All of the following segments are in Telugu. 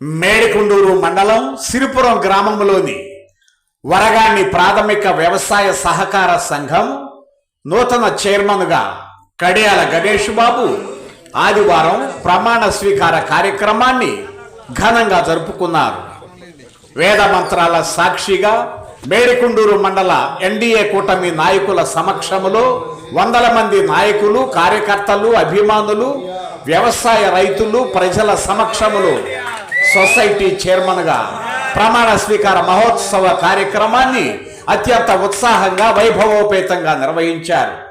మేడికొండూరు మండలం సిరిపురం గ్రామంలోని వరగాణి ప్రాథమిక వ్యవసాయ సహకార సంఘం నూతన చైర్మన్గా కడియాల గణేష్ బాబు ఆదివారం ప్రమాణ స్వీకార కార్యక్రమాన్ని ఘనంగా జరుపుకున్నారు. వేద మంత్రాల సాక్షిగా మేడికొండూరు మండల ఎన్డీఏ కూటమి నాయకుల సమక్షములో వందల మంది నాయకులు కార్యకర్తలు అభిమానులు వ్యవసాయ రైతులు ప్రజల సమక్షములు సొసైటీ చైర్మన్గా ప్రమాణ స్వీకార మహోత్సవ కార్యక్రమాన్ని అత్యంత ఉత్సాహంగా వైభవోపేతంగా నిర్వహించారు.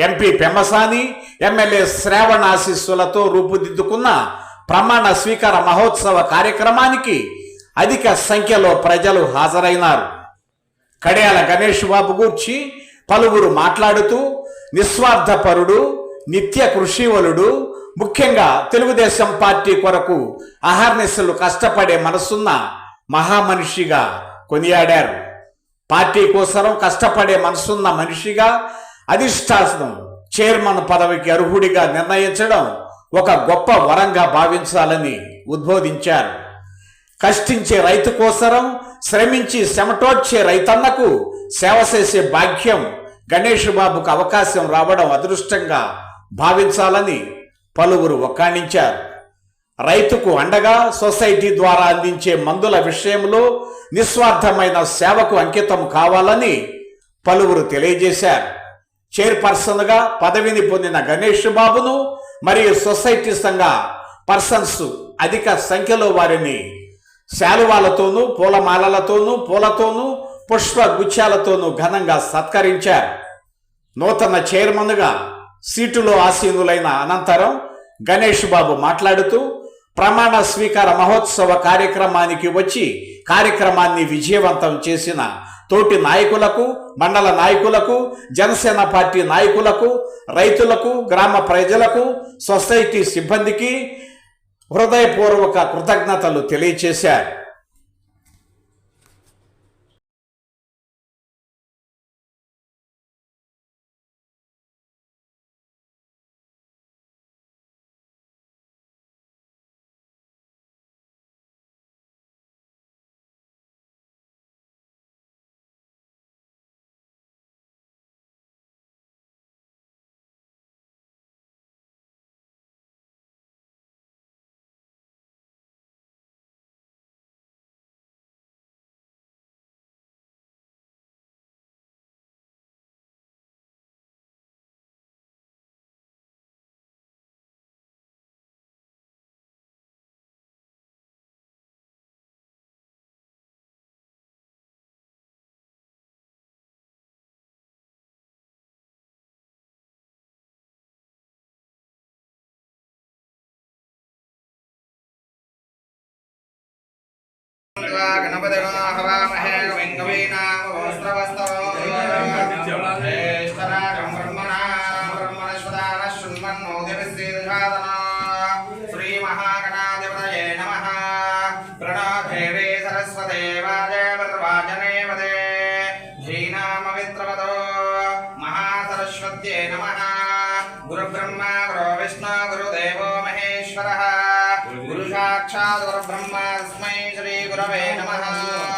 ఎంపీ పెమ్మసాని ఎమ్మెల్యే శ్రావణ ఆశీస్సులతో రూపుదిద్దుకున్న ప్రమాణ స్వీకార మహోత్సవ కార్యక్రమానికి అధిక సంఖ్యలో ప్రజలు హాజరైనారు. కడియాల గణేష్ బాబు గూర్చి పలువురు మాట్లాడుతూ నిస్వార్థపరుడు నిత్య కృషివలుడు ముఖ్యంగా తెలుగుదేశం పార్టీ కొరకు అహర్నిశలు కష్టపడే మనసున్న మహామనిషిగా కొనియాడారు. పార్టీ కోసం కష్టపడే మనసున్న మనిషిగా అధిష్టాసనం చైర్మన్ పదవికి అర్హుడిగా నిర్ణయించడం ఒక గొప్ప వరంగా భావించాలని ఉద్బోధించారు. కష్టించే రైతు కోసరం శ్రమించి శమటోడ్చే రైతన్నకు సేవ చేసే భాగ్యం గణేష్ బాబుకు అవకాశం రావడం అదృష్టంగా భావించాలని పలువురు ఒక్కాణించారు రైతుకు అండగా సొసైటీ ద్వారా అందించే మందుల విషయంలో నిస్వార్థమైన సేవకు అంకితం కావాలని పలువురు తెలియజేశారు. చైర్పర్సన్గా పదవిని పొందిన గణేష్ బాబును మరియు సొసైటీ సంఘ పర్సన్స్ అధిక సంఖ్యలో వారిని శాలువాలతోనూ పూలమాలలతోనూ పూలతోనూ పుష్ప గుచ్చాలతోనూ ఘనంగా సత్కరించారు. నూతన చైర్మన్గా సీటులో ఆసీనులైన అనంతరం గణేష్ బాబు మాట్లాడుతూ ప్రమాణ స్వీకార మహోత్సవ కార్యక్రమానికి వచ్చి కార్యక్రమాన్ని విజయవంతం చేసిన తోటి నాయకులకు మండల నాయకులకు జనసేన పార్టీ నాయకులకు రైతులకు గ్రామ ప్రజలకు సొసైటీ సిబ్బందికి హృదయపూర్వక కృతజ్ఞతలు తెలియచేశారు. గణపతివాహవామహే వెంకవీనామోస్త్రవస్తవో జ్యేష్ఠరాజం బ్రహ్మణా బ్రహ్మణస్పదాన శృణ్వన్నోదిభిశ్రీదుషాదనా శ్రీమహాగణాధిపతయే నమః ప్రణోదేవే సరస్వతే వాజేవర్వాజనే వదే శ్రీనామమిత్రవదో మహాసరస్వత్యే నమః గురుబ్రహ్మ గురు విష్ణు గురుదేవో మహేశ్వరः. గురు సాక్షాత్ గురు బ్రహ్మ 再来一遍，好吗？